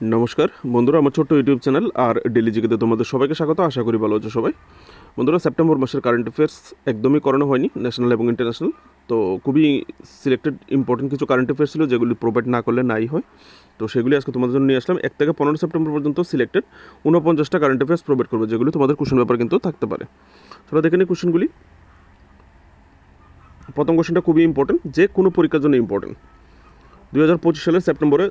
নমস্কার। বন্ধুরা, আমার ছোট্ট ইউটিউব চ্যানেল আর ডেলি জিকেতে তোমাদের সবাইকে স্বাগত। আশা করি ভালো আছো সবাই। বন্ধুরা সেপ্টেম্বর মাসের কারেন্ট অ্যাফেয়ার্স একদমই করানো হয়নি ন্যাশনাল এবং ইন্টারন্যাশনাল তো খুবই সিলেক্টেড ইম্পর্টেন্ট কিছু কারেন্ট অ্যাফেয়ার্স ছিল, যেগুলি প্রোভাইড না করলে নাই হয়। তো সেগুলি আজকে তোমাদের জন্য নিয়ে আসলাম। এক থেকে পনেরো সেপ্টেম্বর পর্যন্ত সিলেক্টেড উনপঞ্চাশটা কারেন্ট অ্যাফেয়ার্স প্রোভাইড করবে, যেগুলি তোমাদের কোশ্চেন ব্যাপার কিন্তু থাকতে পারে। তোরা দেখে নিই কোশ্চেনগুলি প্রথম কোশ্চেনটা খুবই ইম্পর্টেন্ট যে কোনো পরীক্ষার জন্য ইম্পর্টেন্ট দুই হাজার পঁচিশ সালের সেপ্টেম্বরে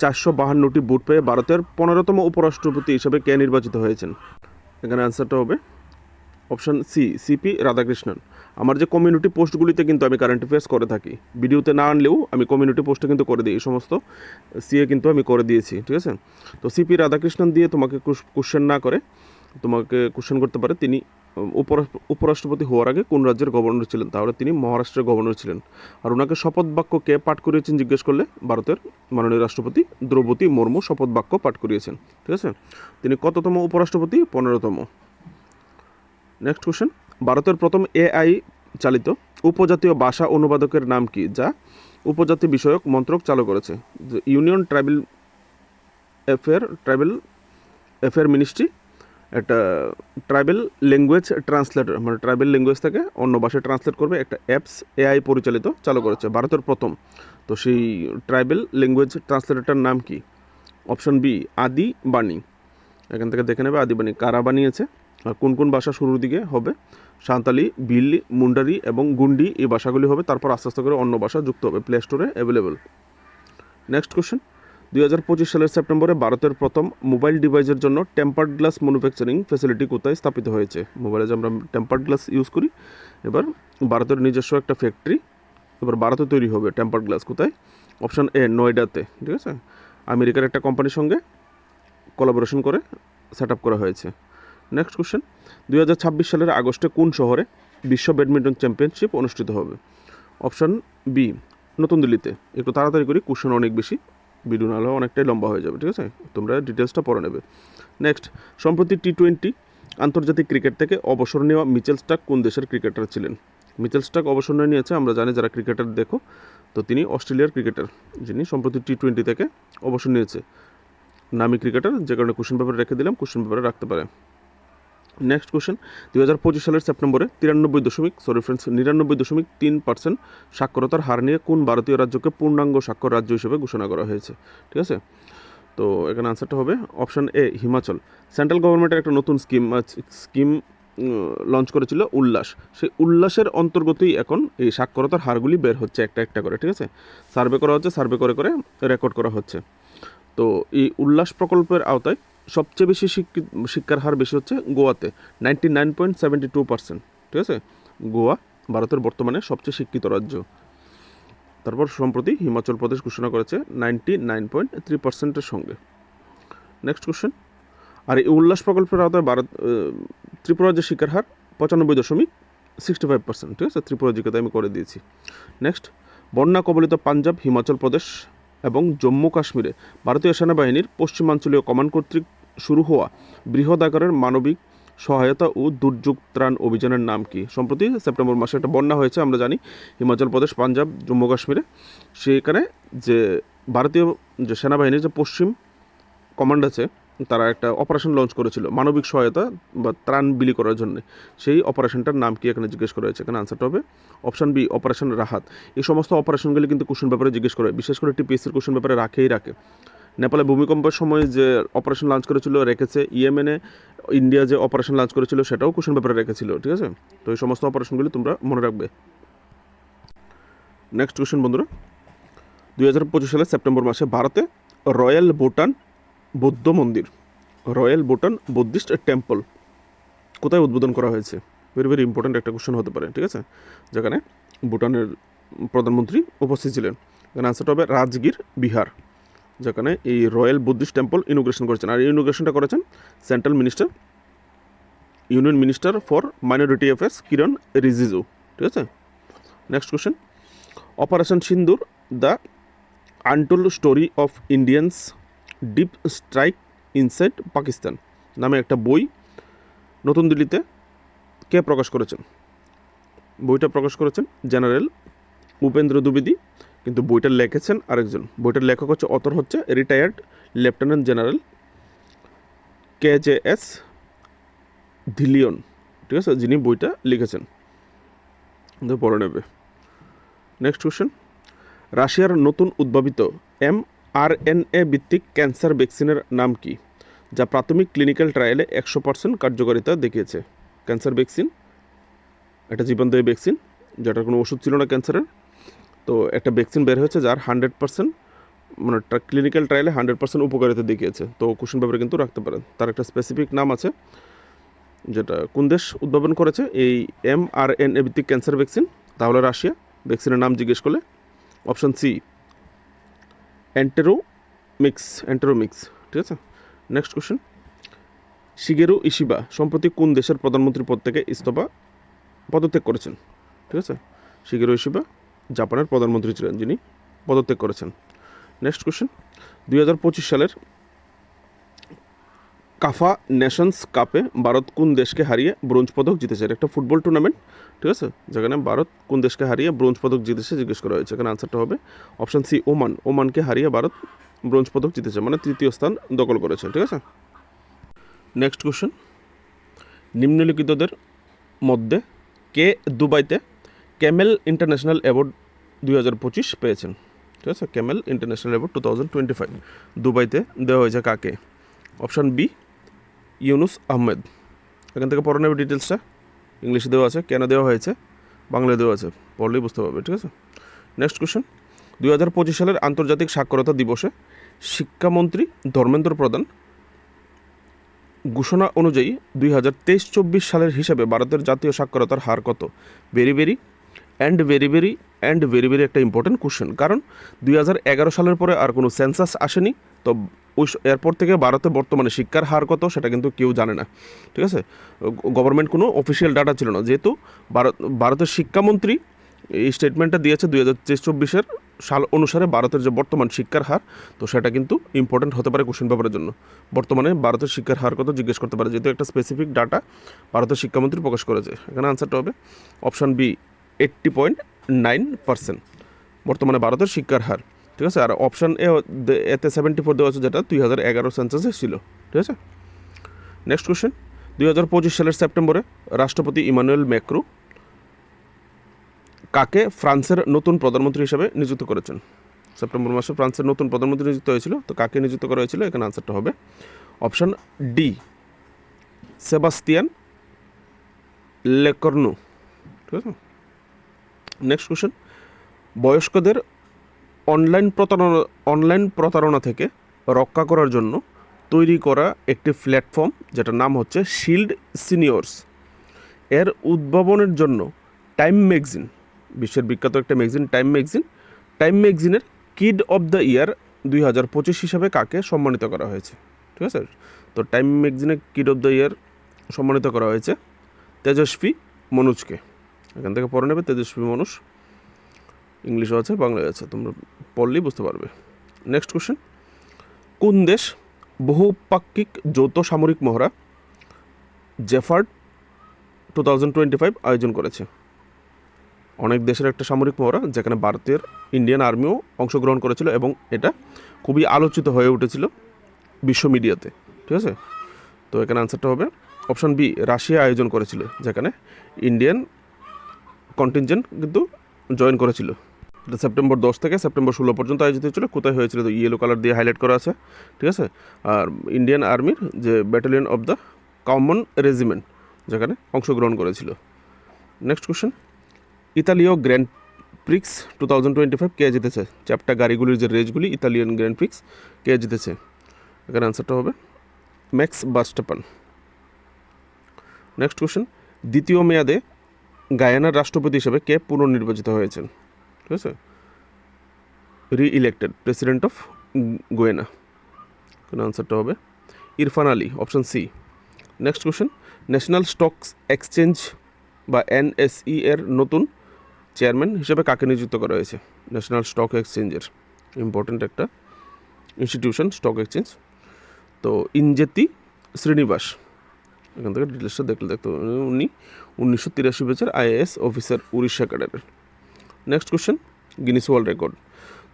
চারশো বাহান্নটি বুট পেয়ে ভারতের পনেরোতম উপরাষ্ট্রপতি হিসেবে কে নির্বাচিত হয়েছেন? এখানে অ্যান্সারটা হবে অপশান সি সিপি রাধাকৃষ্ণন। আমার যে কমিউনিটি পোস্টগুলিতে কিন্তু আমি কারেন্ট অ্যাফেয়ার্স করে থাকি, ভিডিওতে না আনলেও আমি কমিউনিটি পোস্টে কিন্তু করে দিই, এই সমস্ত সিএ কিন্তু আমি করে দিয়েছি, ঠিক আছে? তো সিপি রাধাকৃষ্ণন দিয়ে তোমাকে কোশ্চেন না করে, তোমাকে কোশ্চেন করতে পারে, তিনি উপরাষ্ট্রপতি হওয়ার আগে কোন রাজ্যের গভর্নর ছিলেন? তাহলে তিনি মহারাষ্ট্রের গভর্নর ছিলেন। আর ওনাকে শপথ বাক্য কে পাঠ করিয়েছেন জিজ্ঞেস করলে ভারতের মাননীয় রাষ্ট্রপতি দ্রৌপদী মুর্মু শপথ বাক্য পাঠ করিয়েছেন। ঠিক আছে? তিনি কততম উপরাষ্ট্রপতি? পনেরোতম। নেক্সট কোশ্চেন ভারতের প্রথম এআই চালিত উপজাতীয় ভাষা অনুবাদকের নাম কি, যা উপজাতি বিষয়ক মন্ত্রক চালু করেছে? Union tribal affair tribal affair ministry একটা ট্রাইবেল ল্যাঙ্গুয়েজ ট্রান্সলেটর মানে ট্রাইবেল ল্যাঙ্গুয়েজ থেকে অন্য ভাষায় ট্রান্সলেট করবে একটা অ্যাপস এআই পরিচালিত চালু করেছে ভারতের প্রথম। তো সেই ট্রাইবেল ল্যাঙ্গুয়েজ ট্রান্সলেটরটার নাম কি? অপশন বি আদি বাণী। এখান থেকে দেখে নেবে আদি বাণী কারা বানিয়েছে আর কোন কোন ভাষা শুরুর দিকে হবে। সাঁতালি বিল্লি মুন্ডারি এবং গুন্ডি এই ভাষাগুলি হবে তারপর আস্তে আস্তে করে অন্য ভাষা যুক্ত হবে প্লে স্টোরে অ্যাভেলেবল নেক্সট কোশ্চেন দুই হাজার পঁচিশ সালের সেপ্টেম্বরে ভারতের প্রথম মোবাইল ডিভাইসের জন্য টেম্পার্ড গ্লাস ম্যানুফ্যাকচারিং ফ্যাসিলিটি কোথায় স্থাপিত হয়েছে? মোবাইলে যে আমরা টেম্পার্ড গ্লাস ইউজ করি, এবার ভারতের নিজস্ব একটা ফ্যাক্টরি, এবার ভারতে তৈরি হবে টেম্পার্ড গ্লাস কোথায়? অপশান এ, নয়ডাতে, ঠিক আছে? আমেরিকার একটা কোম্পানির সঙ্গে কোলাবোরেশন করে সেট করা হয়েছে। নেক্সট কোশ্চেন দুই হাজার ছাব্বিশ সালের আগস্টে কোন শহরে বিশ্ব ব্যাডমিন্টন চ্যাম্পিয়নশিপ অনুষ্ঠিত হবে? অপশান বি, নতুন দিল্লিতে। একটু তাড়াতাড়ি করি কোশ্চেন অনেক বেশি। ভিডিও না অনেকটাই লম্বা হয়ে যাবে, ঠিক আছে? তোমরা ডিটেলসটা পরে নেবে। নেক্সট সম্প্রতি টি টোয়েন্টি আন্তর্জাতিক ক্রিকেট থেকে অবসর নেওয়া মিচেল স্টাক কোন দেশের ক্রিকেটার ছিলেন? মিচেল স্টাক অবসর নিয়ে নিয়েছে, আমরা জানি যারা ক্রিকেটার দেখো, তো তিনি অস্ট্রেলিয়ার ক্রিকেটার যিনি সম্প্রতি টি টোয়েন্টি থেকে অবসর নিয়েছে। নামি ক্রিকেটার যে কারণে কোশ্চেন পেপারে রেখে দিলাম কোশ্চেন পেপারে রাখতে পারে। নেক্সট কোশ্চেন দুই হাজার পঁচিশ সালের সেপ্টেম্বরে তিরানব্বই দশমিক সরি ফ্রেন্ডস নিরানব্বই দশমিক তিন পার্সেন্ট সাক্ষরতার হার নিয়ে কোন ভারতীয় রাজ্যকে পূর্ণাঙ্গ স্বাক্ষর রাজ্য হিসেবে ঘোষণা করা হয়েছে? ঠিক আছে? তো এখানে আনসারটা হবে অপশান এ হিমাচল সেন্ট্রাল গভর্নমেন্টের একটা নতুন স্কিম স্কিম লঞ্চ করেছিল উল্লাস। সেই উল্লাসের অন্তর্গতই এখন এই সাক্ষরতার হারগুলি বের হচ্ছে একটা একটা করে, ঠিক আছে? সার্ভে করা হচ্ছে সার্ভে করে করে রেকর্ড করা হচ্ছে। তো এই উল্লাস প্রকল্পের আওতায় সবচেয়ে বেশি শিক্ষিত, শিক্ষার হার বেশি হচ্ছে গোয়াতে ninety nine point seventy two percent ঠিক আছে? গোয়া ভারতের বর্তমানে সবচেয়ে শিক্ষিত রাজ্য। তারপর সম্প্রতি হিমাচল প্রদেশ ঘোষণা করেছে নাইনটি নাইন পয়েন্ট থ্রি পার্সেন্টের সঙ্গে। নেক্সট কোশ্চেন আর এই উল্লাস প্রকল্পের আওতায় ভারত ত্রিপুরা যে শিক্ষার হার পঁচানব্বই দশমিক সিক্সটি ফাইভ পার্সেন্ট ঠিক আছে ত্রিপুরা জিকেতে আমি করে দিয়েছি নেক্সট বন্যা কবলিত পাঞ্জাব হিমাচল প্রদেশ এবং জম্মু কাশ্মীরে ভারতীয় সেনাবাহিনীর পশ্চিমাঞ্চলীয় কমান্ড কর্তৃক শুরু হওয়া বৃহৎ আকারের মানবিক সহায়তা ও দুর্যোগ ত্রাণ অভিযানের নাম কি? সম্প্রতি সেপ্টেম্বর মাসে একটা বন্যা হয়েছে, আমরা জানি। হিমাচল প্রদেশ, পাঞ্জাব, জম্মু কাশ্মীরে। সেখানে যে ভারতীয় যে সেনাবাহিনীর যে পশ্চিম কমান্ড আছে তারা একটা অপারেশন লঞ্চ করেছিল, মানবিক সহায়তা বা ত্রাণ বিলি করার জন্য। সেই অপারেশনটার নাম কি এখানে জিজ্ঞেস করা হয়েছে? এখানে আনসারটা হবে অপশন বি অপারেশন রাহাত। এই সমস্ত অপারেশনগুলি কিন্তু কোশ্চেন ব্যাপারে জিজ্ঞেস করে বিশেষ করে টিপিএসসির কোশ্চেন ব্যাপারে রাখেই রাখে। নেপালে ভূমিকম্পের সময় যে অপারেশন লঞ্চ করেছিল, রেখেছে ইয়েমেনে, ইন্ডিয়া যে অপারেশন লঞ্চ করেছিল, সেটাও কোশ্চেন ব্যাপারে রেখেছিল, ঠিক আছে? তো এই সমস্ত অপারেশনগুলি তোমরা মনে রাখবে। নেক্সট কোশ্চেন বন্ধুরা। দুই হাজার পঁচিশ সালের সেপ্টেম্বর মাসে ভারতে রয়্যাল ভুটান বৌদ্ধ মন্দির, রয়্যাল ভুটান বুদ্ধিস্ট টেম্পল। কোথায় উদ্বোধন করা হয়েছে? ভেরি ভেরি ইম্পর্ট্যান্ট একটা কোশ্চেন হতে পারে, ঠিক আছে? যেখানে ভুটানের প্রধানমন্ত্রী উপস্থিত ছিলেন। এখানে আনসারটা হবে রাজগীর বিহার, যেখানে এই রয়্যাল বুদ্ধিস্ট টেম্পল ইনোগ্রেশন করেছেন। আর এই ইনোগ্রেশনটা করেছেন central minister union minister for minority affairs Kiran Rijiju, ঠিক আছে? Next question operation Sindoor the untold story of Indians deep strike inside Pakistan নামে একটা বই নতুন দিল্লিতে কে প্রকাশ করেছেন? বইটা প্রকাশ করেছেন জেনারেল উপেন্দ্র দ্বিবেদী, কিন্তু বইটা লিখেছেন আরেকজন। বইটার লেখক হচ্ছে অতর হচ্ছে retired lieutenant general K J S Dhillon ঠিক আছে? যিনি বইটা লিখেছেন। পড়ে নেবে। নেক্সট কোয়েশ্চেন রাশিয়ার নতুন উদ্ভাবিত এম আর এন এ ভিত্তিক ক্যান্সার ভ্যাকসিনের নাম কি, যা প্রাথমিক ক্লিনিক্যাল ট্রায়ালে একশো পার্সেন্ট কার্যকারিতা দেখিয়েছে? Cancer vaccine? একটা জীবনদায়ী ভ্যাকসিন, যেটার কোনো ওষুধ ছিল না ক্যান্সারের। তো একটা ভ্যাকসিন বের হয়েছে যার হান্ড্রেড পার্সেন্ট মানে ক্লিনিক্যাল ট্রায়ালে হান্ড্রেড পার্সেন্ট উপকারিতা দেখিয়েছে। তো কোশ্চেন পেপারে কিন্তু রাখতে পারেন। তার একটা স্পেসিফিক নাম আছে, যেটা কোন দেশ উদ্ভাবন করেছে? এই এম আর এন এ ভিত্তিক ক্যান্সার ভ্যাকসিন। তাহলে রাশিয়া, ভ্যাকসিনের নাম জিজ্ঞেস করলে। অপশন সি অ্যান্টেরোমিক্স অ্যান্টেরোমিক্স ঠিক আছে? নেক্সট কোশ্চেন শিগেরু ইশিবা সম্প্রতি কোন দেশের প্রধানমন্ত্রী পদ থেকে ইস্তফা পদত্যাগ করেছেন? ঠিক আছে? শিগেরু ইশিবা জাপানের প্রধানমন্ত্রী ছিলেন যিনি পদত্যাগ করেছেন। নেক্সট কোশ্চেন দুই হাজার পঁচিশ সালের কাফা নেশনস কাপে ভারত কোন দেশকে হারিয়ে ব্রোঞ্জ পদক জিতেছে? একটা ফুটবল টুর্নামেন্ট ঠিক আছে? যেখানে ভারত কোন দেশকে হারিয়ে ব্রোঞ্জ পদক জিতেছে জিজ্ঞেস করা হয়েছে। এখানে আনসারটা হবে অপশান সি ওমান। ওমানকে হারিয়ে ভারত ব্রোঞ্জ পদক জিতেছে মানে তৃতীয় স্থান দখল করেছে, ঠিক আছে? নেক্সট কোশ্চেন নিম্নলিখিতদের মধ্যে কে দুবাইতে ক্যামেল ইন্টারন্যাশনাল অ্যাওয়ার্ড দুই হাজার পঁচিশ পেয়েছেন? ঠিক আছে? Camel international award two thousand twenty five. দুবাইতে দেওয়া হয়েছে কাকে? Option B Ahmed. এখান থেকে পড়ে নেবে ডিটেলসটা ইংলিশে দেওয়া আছে, কেন দেওয়া হয়েছে? বাংলায় দেওয়া আছে, পড়লেই বুঝতে পারবে, ঠিক আছে? নেক্সট কোশ্চেন দুই হাজার পঁচিশ সালের আন্তর্জাতিক সাক্ষরতা দিবসে শিক্ষামন্ত্রী ধর্মেন্দ্র প্রধান ঘোষণা অনুযায়ী দুই হাজার তেইশ চব্বিশ সালের হিসাবে ভারতের জাতীয় সাক্ষরতার হার কত? Very very and very very and very very একটা ইম্পর্টেন্ট কোশ্চেন কারণ দুই হাজার এগারো সালের পরে আর কোনো সেন্সাস আসেনি। তো ওই এরপর থেকে ভারতে বর্তমানে শিক্ষার হার কত সেটা কিন্তু কেউ জানে না, ঠিক আছে? গভর্নমেন্ট কোনো অফিসিয়াল ডাটা ছিল না। যেহেতু ভারত, ভারতের শিক্ষামন্ত্রী এই স্টেটমেন্টটা দিয়েছে দুই হাজার চব্বিশের সাল অনুসারে ভারতের যে বর্তমান শিক্ষার হার, তো সেটা কিন্তু ইম্পর্টেন্ট হতে পারে কোশ্চেন পেপারের জন্য। বর্তমানে ভারতের শিক্ষার হার কত জিজ্ঞেস করতে পারে। যেহেতু একটা স্পেসিফিক ডাটা ভারতের শিক্ষামন্ত্রী প্রকাশ করেছে। এখানে আনসারটা হবে option B eighty point nine percent বর্তমানে ভারতের শিক্ষার হার। ঠিক আছে? আর অপশান এ এতে সেভেন্টি ফোর দেওয়া আছে যেটা দুই হাজার এগারো সেন্সাসে ছিল। ঠিক আছে? নেক্সট কোয়েশ্চেন দুই হাজার পঁচিশ সালের সেপ্টেম্বরে রাষ্ট্রপতি ইমানুয়েল ম্যাক্রো কাকে ফ্রান্সের নতুন প্রধানমন্ত্রী হিসেবে নিযুক্ত করেছেন? সেপ্টেম্বর মাসে ফ্রান্সের নতুন প্রধানমন্ত্রী নিযুক্ত হয়েছিল, তো কাকে নিযুক্ত করা হয়েছিল? এখানে আনসারটা হবে। অপশান ডি সেবাস্তিয়ান লেকর্নু ঠিক আছে? নেক্সট কোশ্চেন বয়স্কদের অনলাইন প্রতারণা অনলাইন প্রতারণা থেকে রক্ষা করার জন্য তৈরি করা একটি প্ল্যাটফর্ম যেটার নাম হচ্ছে শিল্ড সিনিয়র্স এর উদ্ভাবনের জন্য টাইম ম্যাগজিন বিশ্বের বিখ্যাত একটা ম্যাগজিন টাইম ম্যাগজিন টাইম ম্যাগজিনের কিড অফ দ্য ইয়ার দুই হাজার পঁচিশ হিসাবে কাকে সম্মানিত করা হয়েছে? ঠিক আছে? তো টাইম ম্যাগজিনের কিড অফ দ্য ইয়ার সম্মানিত করা হয়েছে তেজস্বী মনোজকে। এখান থেকে পড়ে নেবে তেজস্বী মনোজ। ইংলিশও আছে বাংলায় আছে, তোমরা পড়লেই বুঝতে পারবে। নেক্সট কোশ্চেন কোন দেশ বহুপাক্ষিক যৌথ সামরিক মহড়া জেফার্ড টু থাউজেন্ড টোয়েন্টি ফাইভ আয়োজন করেছে? অনেক দেশের একটা সামরিক মহড়া যেখানে ভারতের ইন্ডিয়ান আর্মিও অংশগ্রহণ করেছিল এবং এটা খুবই আলোচিত হয়ে উঠেছিল বিশ্ব মিডিয়াতে, ঠিক আছে? তো এখানে আনসারটা হবে অপশন বি রাশিয়া আয়োজন করেছিল, যেখানে ইন্ডিয়ান কন্টিনজেন্ট কিন্তু জয়েন করেছিল। সেপ্টেম্বর দশ থেকে সেপ্টেম্বর ষোলো পর্যন্ত আয়োজিত হয়েছিল। কোথায় হয়েছিল, তো ইয়েলো কালার দিয়ে হাইলাইট করা আছে, ঠিক আছে? আর ইন্ডিয়ান আর্মির যে battalion of the common regiment যেখানে অংশগ্রহণ করেছিল। নেক্সট কোশ্চেন ইতালীয় grand prix two thousand twenty five কে জিতেছে? চ্যাপ্টা গাড়িগুলির যে রেজগুলি ইতালিয়ান গ্র্যান্ড প্রিক্স কে জিতেছে? এখানে আনসারটা হবে ম্যাক্স বাস্টাপান নেক্সট কোশ্চেন দ্বিতীয় মেয়াদে গায়ানার রাষ্ট্রপতি হিসেবে কে পুনর্নির্বাচিত হয়েছেন? ঠিক আছে রি ইলেক্টেড প্রেসিডেন্ট অফ গোয়েনা এখানে আনসারটা হবে Irfan Ali option C next question national stocks exchange বা এনএসই এর নতুন চেয়ারম্যান হিসেবে কাকে নিযুক্ত করা হয়েছে? ন্যাশনাল স্টক এক্সচেঞ্জের ইম্পর্ট্যান্ট একটা ইনস্টিটিউশন স্টক এক্সচেঞ্জ তো ইনজেতি শ্রীনিবাস। এখান থেকে ডিটেলসটা দেখলে দেখতে। উনি উনিশশো তিরাশি ব্যাচের IAS officer Orissa ক্যাডারের। Next question Guinness world record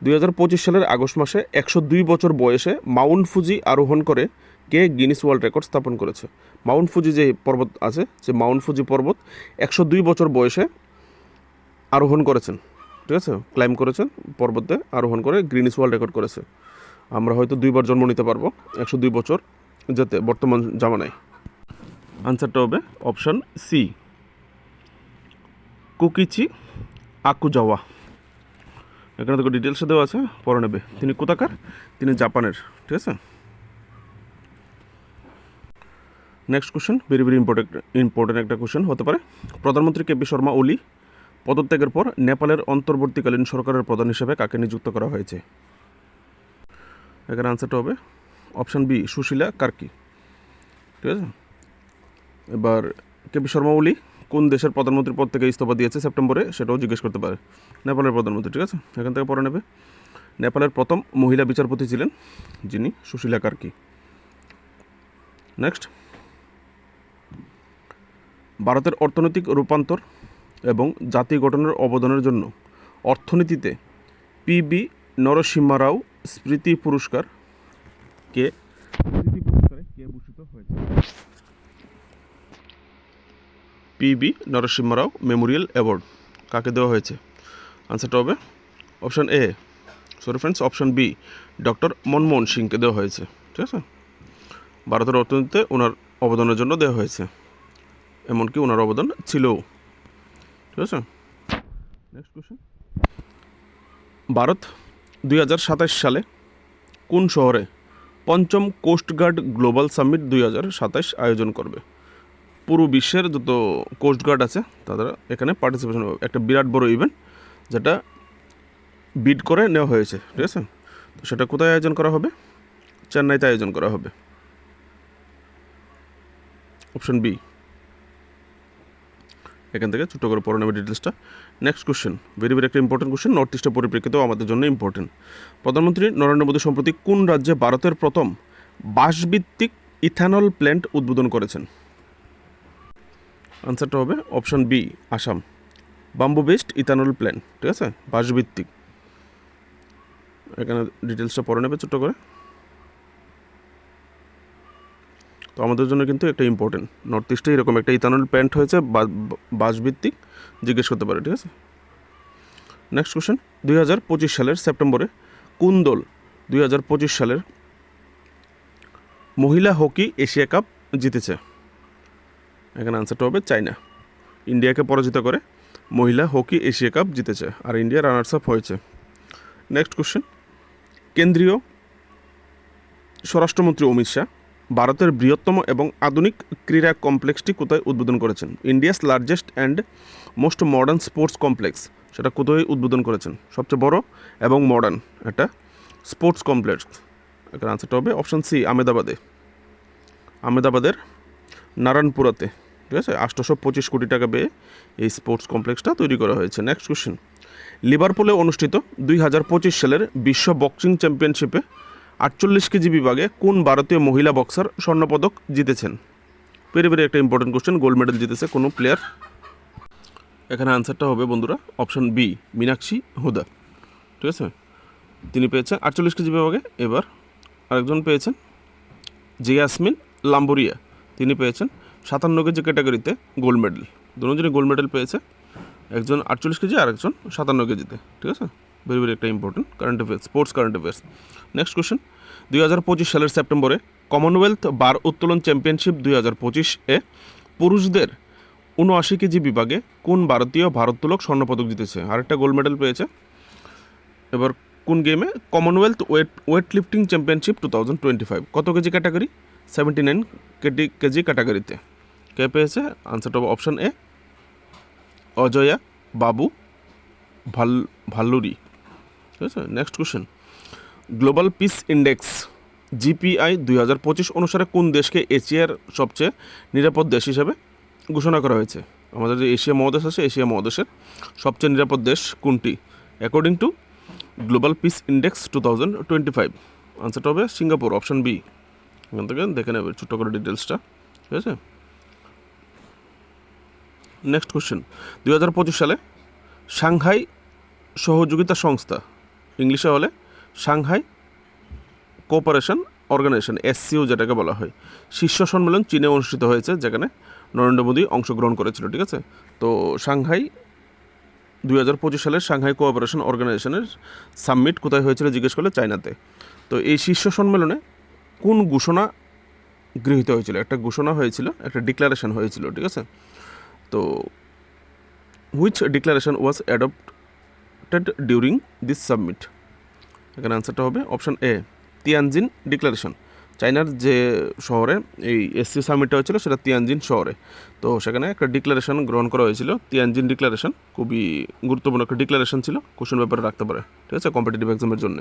দুই হাজার পঁচিশ সালের আগস্ট মাসে একশো দুই বছর বয়সে মাউন্ট ফুজি আরোহণ করে কে গিনিস ওয়ার্ল্ড রেকর্ড স্থাপন করেছে? মাউন্ট ফুজি যে পর্বত আছে, যে মাউন্ট ফুজি পর্বত, একশো দুই বছর বয়সে আরোহণ করেছেন। ঠিক আছে? ক্লাইম করেছেন, পর্বতে আরোহণ করে গ্রিনিস ওয়ার্ল্ড রেকর্ড করেছে। আমরা হয়তো দুইবার জন্ম নিতে পারব, একশো দুই বছর যেতে বর্তমান জামানায়। আনসারটা হবে অপশান সি কুকিচি আকুজাওয়া। এখানে দেখো ডিটেলসে দেওয়া আছে, পরে নেবে। তিনি কোথাকার? তিনি জাপানের, ঠিক আছে? Next question very very important important একটা কোশ্চেন হতে পারে। প্রধানমন্ত্রী কে পি শর্মা ওলি পদত্যাগের পর নেপালের অন্তর্বর্তীকালীন সরকারের প্রধান হিসেবে কাকে নিযুক্ত করা হয়েছে? এখানে আনসারটা হবে অপশান বি সুশীলা কার্কি। ঠিক আছে? এবার কেপি শর্মা ওলি কোন দেশের প্রধানমন্ত্রীর পদ থেকে ইস্তফা দিয়েছে সেপ্টেম্বরে সেটাও জিজ্ঞেস করতে পারে। নেপালের প্রধানমন্ত্রী, ঠিক আছে? এখান থেকে পরে নেবে। নেপালের প্রথম মহিলা বিচারপতি ছিলেন যিনি সুশীলা কার্কি। নেক্সট ভারতের অর্থনৈতিক রূপান্তর এবং জাতি গঠনের অবদানের জন্য অর্থনীতিতে পিবি নরসিম্হা রাও স্মৃতি পুরস্কার কে স্মৃতি পুরস্কারে কে ভূষিত হয়েছে? PB Narasimha Rao memorial award কাকে দেওয়া হয়েছে? আনসারটা হবে option A sorry friends option B doctor Manmohan সিংকে দেওয়া হয়েছে। ঠিক আছে? ভারতের অর্থনীতিতে ওনার অবদানের জন্য দেওয়া হয়েছে। এমনকি ওনার অবদান ছিলও। ঠিক আছে? নেক্সট কোশ্চেন ভারত দুই হাজার সাতাশ সালে কোন শহরে পঞ্চম কোস্টগার্ড গ্লোবাল সামিট দুই হাজার সাতাশ আয়োজন করবে? পুরো বিশ্বের যত কোস্টগার্ড আছে তারা এখানে পার্টিসিপেশন একটা বিরাট বড় ইভেন্ট যেটা বিড করে নেওয়া হয়েছে, ঠিক আছে? তো সেটা কোথায় আয়োজন করা হবে? চেন্নাইতে আয়োজন করা হবে। অপশন বি এখান থেকে ছোটো করে পড়ে নেবে ডিটেলসটা নেক্সট কোশ্চেন ভেরি ভেরি একটা ইম্পর্টেন্ট কোশ্চেন নর্থ ইস্টের পরিপ্রেক্ষিতেও আমাদের জন্য ইম্পর্টেন্ট প্রধানমন্ত্রী নরেন্দ্র মোদী সম্প্রতি কোন রাজ্যে ভারতের প্রথম বাসভিত্তিক ইথানল প্ল্যান্ট উদ্বোধন করেছেন? আনসারটা হবে option B Assam bamboo best ethanol plan ঠিক আছে? বাসভিত্তিক। এখানে ডিটেলসটা পড়ে নেবে ছোট্ট করে। তো আমাদের জন্য কিন্তু একটা ইম্পর্টেন্ট নর্থ ইস্টে এরকম একটা ইথানল প্ল্যান্ট হয়েছে বাসভিত্তিক, জিজ্ঞেস করতে পারে, ঠিক আছে? নেক্সট কোশ্চেন দুই হাজার পঁচিশ সালের সেপ্টেম্বরে কোন দল দুই হাজার পঁচিশ সালের মহিলা হকি এশিয়া কাপ জিতেছে? এখানে আনসারটা হবে চায়না। ইন্ডিয়াকে পরাজিত করে মহিলা হকি এশিয়া কাপ জিতেছে, আর ইন্ডিয়া রানার্স আপ হয়েছে। নেক্সট কোশ্চেন কেন্দ্রীয় স্বরাষ্ট্রমন্ত্রী অমিত শাহ ভারতের বৃহত্তম এবং আধুনিক ক্রীড়া কমপ্লেক্সটি কোথায় উদ্বোধন করেছেন? India's largest and most modern sports complex সেটা কোথায় উদ্বোধন করেছেন? সবচেয়ে বড় এবং মডার্ন একটা স্পোর্টস কমপ্লেক্স এখানে আনসারটা হবে অপশান সি আমেদাবাদে আমেদাবাদের নারায়ণপুরাতে। ঠিক আছে? আটশোশো পঁচিশ কোটি টাকা ব্যয়ে এই স্পোর্টস কমপ্লেক্সটা তৈরি করা হয়েছে। নেক্সট কোশ্চেন লিভারপুলে অনুষ্ঠিত দুই হাজার পঁচিশ সালের বিশ্ব বক্সিং চ্যাম্পিয়নশিপে আটচল্লিশ কেজি বিভাগে কোন ভারতীয় মহিলা বক্সার স্বর্ণপদক জিতেছেন? ভেরি ভেরি একটা ইম্পর্টেন্ট কোশ্চেন গোল্ড মেডেল জিতেছে কোনো প্লেয়ার এখানে আনসারটা হবে বন্ধুরা অপশন বি মীনাক্ষী হুদা। ঠিক আছে? তিনি পেয়েছেন আটচল্লিশ কেজি বিভাগে। এবার আরেকজন পেয়েছেন জিয়াসমিন লাম্বুরিয়া। তিনি পেয়েছেন সাতান্ন কেজি ক্যাটাগরিতে গোল্ড মেডেল দুজনই গোল্ড মেডেল পেয়েছে, একজন আটচল্লিশ কেজি আর একজন সাতান্ন কেজিতে, ঠিক আছে? ভেরি ভেরি একটা important current affairs sports current affairs next question দুই হাজার পঁচিশ সালের সেপ্টেম্বরে কমনওয়েলথ বার উত্তোলন চ্যাম্পিয়নশিপ দুই হাজার পঁচিশ এ পুরুষদের উনআশি কেজি বিভাগে কোন ভারতীয় ভারোত্তোলক স্বর্ণপদক জিতেছে? আরেকটা গোল্ড মেডেল পেয়েছে। এবার কোন গেমে Commonwealth weight weight lifting championship two thousand twenty five কত KG category seventy nine KG KG ক্যাটাগরিতে কে পেয়েছে? আনসারটা হবে অপশান এ অজয়া বাবু, ভালো, ভাল্লুরি। ঠিক আছে? Next question global peace index GPI দুই হাজার পঁচিশ অনুসারে কোন দেশকে এশিয়ার সবচেয়ে নিরাপদ দেশ হিসেবে ঘোষণা করা হয়েছে? আমাদের যে এশিয়া মহাদেশ আছে, এশিয়া মহাদেশের সবচেয়ে নিরাপদ দেশ কোনটি? According to global peace index two thousand twenty five আনসারটা হবে সিঙ্গাপুর অপশন বি এখান থেকে দেখে নেবে ছোট্ট করে ডিটেলসটা ঠিক আছে? নেক্সট কোশ্চেন দুই হাজার পঁচিশ সালে সাংহাই সহযোগিতা সংস্থা, ইংলিশে হলে সাংহাই কোঅপারেশন অর্গানাইজেশন, এসসিও যেটাকে বলা হয়, শীর্ষ সম্মেলন চীনে অনুষ্ঠিত হয়েছে, যেখানে নরেন্দ্র মোদী অংশগ্রহণ করেছিল, ঠিক আছে? তো সাংহাই দুই হাজার পঁচিশ সালের সাংহাই কোঅপারেশন অর্গানাইজেশনের সাবমিট কোথায় হয়েছিল জিজ্ঞেস করলে চায়নাতে। তো এই শীর্ষ সম্মেলনে কোন ঘোষণা গৃহীত হয়েছিল? একটা ঘোষণা হয়েছিল, একটা ডিক্লারেশন হয়েছিল, ঠিক আছে? তো which declaration was adopted during this summit এখানে আনসারটা হবে অপশান এ তিয়ানজিন ডিক্লারেশন চায়নার যে শহরে এই এসসি সামিটটা হয়েছিল সেটা তিয়ানজিন শহরে। তো সেখানে একটা ডিক্লারেশন গ্রহণ করা হয়েছিল। তিয়ানজিন ডিক্লারেশন খুবই গুরুত্বপূর্ণ একটা ডিক্লারেশন ছিল। কোশ্চেন ব্যাপারে রাখতে পারে। ঠিক আছে? কম্পিটিটিভ এক্সামের জন্য।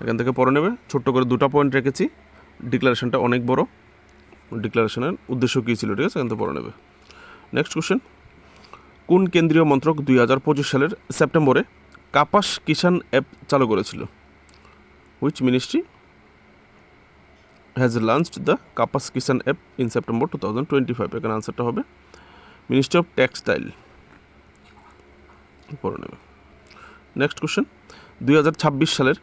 এখান থেকে পড়ে নেবে। ছোট্ট করে দুটো পয়েন্ট রেখেছি। ডিক্লারেশনটা অনেক বড়। ডিক্লারেশনের উদ্দেশ্য কী ছিল? ঠিক আছে? এখান থেকে পড়ে নেবে। নেক্সট কোশ্চেন কোন কেন্দ্রীয় মন্ত্রক দুই হাজার পঁচিশ সালের সেপ্টেম্বরে কাপাস কিষান অ্যাপ চালু করেছিল? Which ministry has launched the Kapas Kisan app in September two thousand twenty five এখানে আনসারটা হবে মিনিস্ট্রি অফ টেক্সটাইল পড়ে নেবে। নেক্সট কোশ্চেন দুই হাজার ছাব্বিশ সালের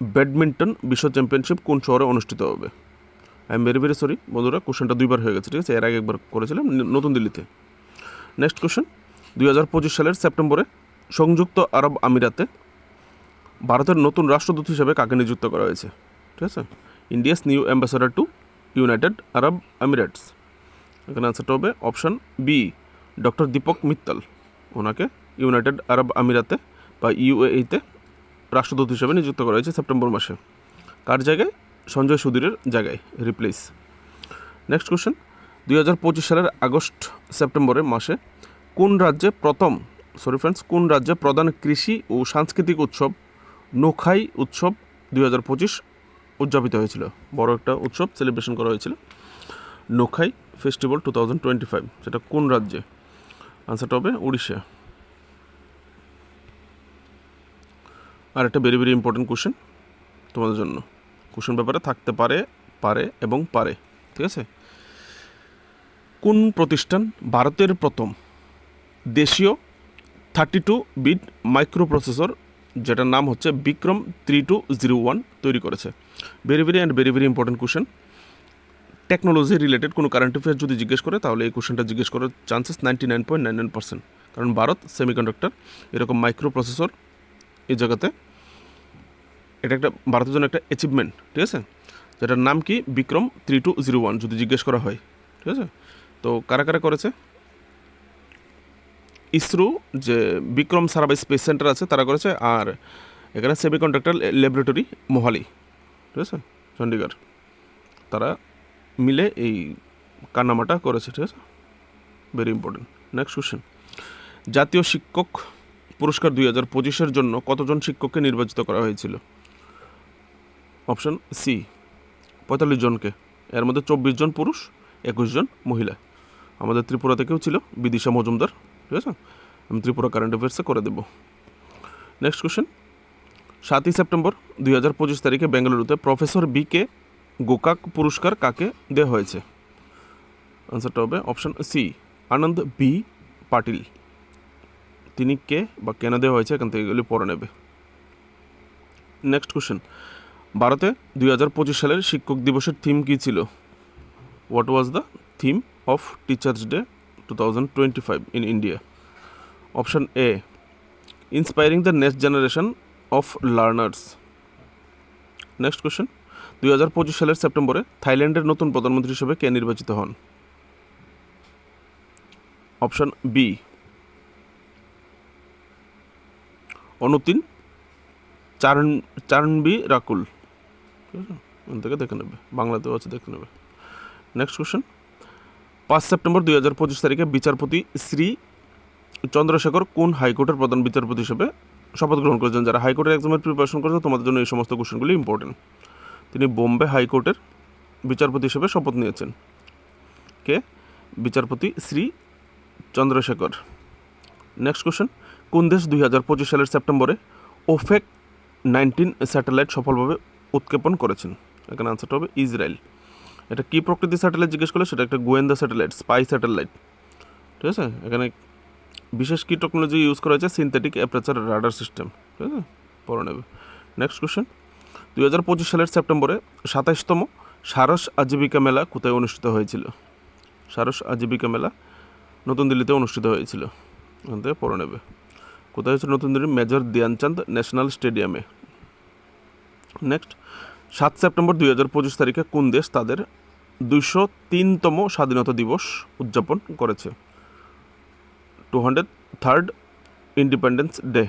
ব্যাডমিন্টন বিশ্ব চ্যাম্পিয়নশিপ কোন শহরে অনুষ্ঠিত হবে? I am very very sorry বন্ধুরা কোশ্চেনটা দুইবার হয়ে গেছে, ঠিক আছে? এর আগে একবার করেছিলাম নতুন দিল্লিতে। নেক্সট কোশ্চেন দুই হাজার পঁচিশ সালের সেপ্টেম্বরে সংযুক্ত আরব আমিরাতে ভারতের নতুন রাষ্ট্রদূত হিসেবে কাকে নিযুক্ত করা হয়েছে? ঠিক আছে? India's new ambassador to United Arab Emirates এখানে আনসারটা হবে option B doctor Deepak Mittal ওনাকে ইউনাইটেড আরব আমিরাতে বা ইউএইতে রাষ্ট্রদূত হিসেবে নিযুক্ত করা হয়েছে সেপ্টেম্বর মাসে। কার জায়গায়? সঞ্জয় সুধীরের জায়গায় রিপ্লেস নেক্সট কোশ্চেন দুই হাজার পঁচিশ সালের আগস্ট সেপ্টেম্বরের মাসে কোন রাজ্যে প্রথম সরি ফ্রেন্ডস কোন রাজ্যে প্রধান কৃষি ও সাংস্কৃতিক উৎসব নোখাই উৎসব দুই হাজার পঁচিশ উদযাপিত হয়েছিল? বড় একটা উৎসব সেলিব্রেশন করা হয়েছিল। Nuakhai festival two thousand twenty five সেটা কোন রাজ্যে? আনসারটা হবে উড়িষ্যা। আর একটা ভেরি ভেরি ইম্পর্টেন্ট কোশ্চেন তোমাদের জন্য। কোশ্চেন ব্যাপারে থাকতে পারে পারে এবং পারে, ঠিক আছে? কোন প্রতিষ্ঠান ভারতের প্রথম? দেশীয় thirty two bit microprocessor যেটার নাম হচ্ছে Vikram three two zero one, তৈরি করেছে। Very very and very very important question technology related কোনো কারেন্ট অ্যাফেয়ার যদি জিজ্ঞেস করে, তাহলে এই কোশ্চেনটা জিজ্ঞেস করার chances ninety nine point nine nine percent কারণ ভারত সেমিকন্ডাক্টর এরকম মাইক্রো প্রসেসর এই জায়গাতে এটা একটা ভারতের জন্য একটা অ্যাচিভমেন্ট ঠিক আছে? যেটার নাম কি? Vikram three two zero one, যদি জিজ্ঞেস করা হয়, ঠিক আছে? তো কারা কারা করেছে? ইসরো, যে বিক্রম সারাভাই স্পেস সেন্টার আছে, তারা করেছে। আর এখানে সেমি সেমিকন্ডাক্টর ল্যাবরেটরি মোহালি, ঠিক আছে? চণ্ডীগড় তারা মিলে এই কান্নামাটা করেছে, ঠিক আছে? ভেরি ইম্পর্টেন্ট নেক্সট কোশ্চেন জাতীয় শিক্ষক পুরস্কার দুই হাজার পঁচিশের জন্য কতজন শিক্ষককে নির্বাচিত করা হয়েছিল? অপশন সি, পঁয়তাল্লিশ জনকে। এর মধ্যে চব্বিশ জন পুরুষ, একুশ জন মহিলা। আমাদের ত্রিপুরা থেকেও ছিল? বিদিশা মজুমদার। ঠিক আছে? আমি ত্রিপুরা কারেন্ট অ্যাফেয়ার্সে করে দেবো। নেক্সট কোশ্চেন সাতই সেপ্টেম্বর দুই হাজার পঁচিশ তারিখে বেঙ্গালুরুতে প্রফেসর বি কে গোকাক পুরস্কার কাকে দেওয়া হয়েছে? আনসারটা হবে option C, Anand B Patil. তিনি কে বা কেন দেওয়া হয়েছে? এখান থেকে এগুলি পড়ে নেবে। নেক্সট কোশ্চেন ভারতে দুই হাজার পঁচিশ সালের শিক্ষক দিবসের থিম কী ছিল? What was the theme of teachers day two thousand twenty five in India option A inspiring the next generation of learners next question দুই হাজার পঁচিশ সালের সেপ্টেম্বরে থাইল্যান্ডের নতুন প্রধানমন্ত্রী হিসেবে কে নির্বাচিত হন? অপশান বি অনুতিন চারণ, চারণবি রাকুল। ঠিক আছে? ওখান থেকে দেখে নেবে। বাংলাতেও আছে, দেখে নেবে। নেক্সট কোশ্চেন পাঁচ সেপ্টেম্বর দুই হাজার পঁচিশ তারিখে বিচারপতি শ্রী চন্দ্রশেখর কোন হাইকোর্টের প্রধান বিচারপতি হিসেবে শপথ গ্রহণ করেছেন? যারা হাইকোর্টের এক্সামের প্রিপারেশন করেছে, তোমাদের জন্য এই সমস্ত কোশ্চেনগুলি ইম্পর্টেন্ট তিনি বোম্বে হাইকোর্টের বিচারপতি হিসেবে শপথ নিয়েছেন। কে? বিচারপতি শ্রী চন্দ্রশেখর। নেক্সট কোশ্চেন কোন দেশ দুই হাজার পঁচিশ সালের সেপ্টেম্বরে ওফেক নাইনটিন স্যাটেলাইট সফলভাবে উৎক্ষেপণ করেছেন। এখানে আনসারটা হবে ইসরায়েল। এটা কী প্রকৃতির স্যাটেলাইট জিজ্ঞেস করলে? সেটা একটা গোয়েন্দা স্যাটেলাইট স্পাই স্যাটেলাইট ঠিক আছে? এখানে বিশেষ কী টেকনোলজি ইউজ করা হয়েছে? সিনথেটিক অ্যাপারেচার রাডার সিস্টেম ঠিক আছে? পড়ে নেবে। নেক্সট কোশ্চেন দুই হাজার পঁচিশ সালের সেপ্টেম্বরে সাতাইশতম সারস আজীবিকা মেলা কোথায় অনুষ্ঠিত হয়েছিল? সারস আজীবিকা মেলা নতুন দিল্লিতে অনুষ্ঠিত হয়েছিল। ওখান থেকে পড়ে নেবে। কোথায় হচ্ছে নতুন দিল্লির মেজর ধ্যানচাঁদ ন্যাশনাল স্টেডিয়ামে নেক্সট সাত সেপ্টেম্বর দুই হাজার পঁচিশ তারিখে কোন দেশ তাদের দুইশো তিনতম স্বাধীনতা দিবস উদযাপন করেছে? Two hundred third independence day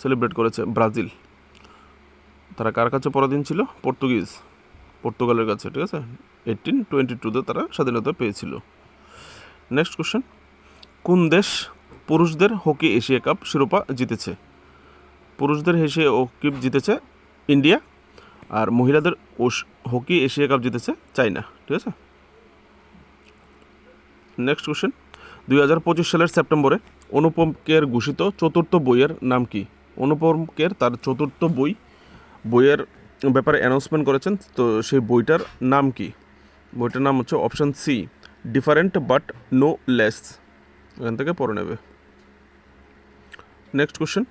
celebrate করেছে ব্রাজিল। তারা কার কাছে পরাধীন ছিল? পর্তুগিজ। পর্তুগালের কাছে, ঠিক আছে? এইটিন টোয়েন্টি টুতে তারা স্বাধীনতা পেয়েছিল। নেক্সট কোশ্চেন কোন দেশ পুরুষদের হকি এশিয়া কাপ শিরোপা জিতেছে? পুরুষদের এশিয়া হকি জিতেছে ইন্ডিয়া আর মহিলাদের হকি এশিয়া কাপ জিতেছে চায়না ঠিক আছে? নেক্সট কোশ্চেন দুই হাজার পঁচিশ সালের সেপ্টেম্বরে অনুপম কের ঘোষিত চতুর্থ বইয়ের নাম কি? অনুপম কের তার চতুর্থ বই, বইয়ের ব্যাপারে অ্যানাউন্সমেন্ট করেছেন, তো সেই বইটার নাম কি? বইটার নাম হচ্ছে option C different but no less এখান থেকে পড়ে নেবে। নেক্সট কোশ্চেন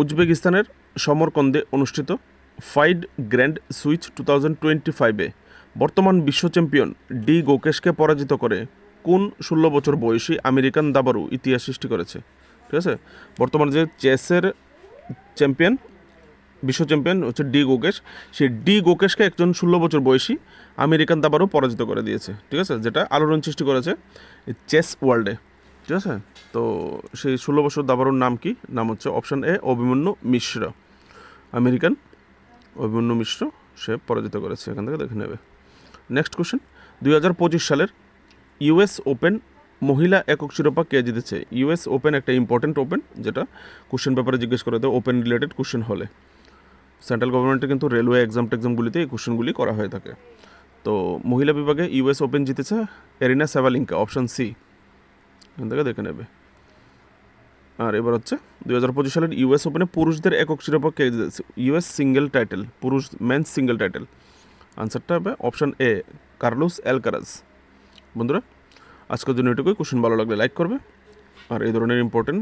উজবেকিস্তানের সমরকন্দে অনুষ্ঠিত FIDE grand Swiss two thousand twenty ফাইভে বর্তমান বিশ্ব চ্যাম্পিয়ন ডি গোকেশকে পরাজিত করে কোন ষোলো বছর বয়সী আমেরিকান দাবারু ইতিহাস সৃষ্টি করেছে? ঠিক আছে? বর্তমান যে চেসের চ্যাম্পিয়ন, বিশ্ব চ্যাম্পিয়ন হচ্ছে ডি গোকেশ। সেই ডি গোকেশকে একজন ষোলো বছর বয়সী আমেরিকান দাবারও পরাজিত করে দিয়েছে। ঠিক আছে? যেটা আলোড়ন সৃষ্টি করেছে চেস ওয়ার্ল্ডে। ঠিক আছে? তো সেই ষোলো বছর দাবারুর নাম কি? নাম হচ্ছে option A, Abhimanyu Mishra. American Abhimanyu Mishra, সে পরাজিত করেছে। এখান থেকে দেখে নেবে। নেক্সট কোশ্চেন দুই হাজার পঁচিশ সালের ইউএস ওপেন মহিলা একক শিরোপা কে জিতেছে? ইউএস ওপেন একটা ইম্পর্টেন্ট ওপেন, যেটা কোশ্চেন পেপারে জিজ্ঞেস করে দেয় ওপেন রিলেটেড কোশ্চেন হলে সেন্ট্রাল গভর্নমেন্টের কিন্তু রেলওয়ে এক্সাম টেক্সামগুলিতে এই কোশ্চেনগুলি করা হয়ে থাকে। তো মহিলা বিভাগে ইউএস ওপেন জিতেছে এরিনা সেভালিঙ্কা অপশান সি এখান থেকে দেখে নেবে। আর এবার হচ্ছে দুই হাজার পঁচিশ সালের ইউএস ওপেনে পুরুষদের একক শিরোপা কে জিতেছে ইউএস সিঙ্গেল টাইটেল, পুরুষ, মেন্স সিঙ্গেল টাইটেল। আনসারটা হবে অপশান এ, কার্লোস অ্যালকারাজ। বন্ধুরা, আজকের জন্য এটুকুই। কোশ্চেন ভালো লাগলে লাইক করবে। আর এই ধরনের ইম্পর্টেন্ট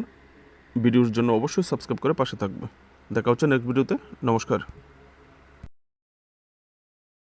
ভিডিওর জন্য অবশ্যই সাবস্ক্রাইব করে পাশে থাকবে। দেখা হচ্ছে নেক্সট ভিডিওতে নমস্কার।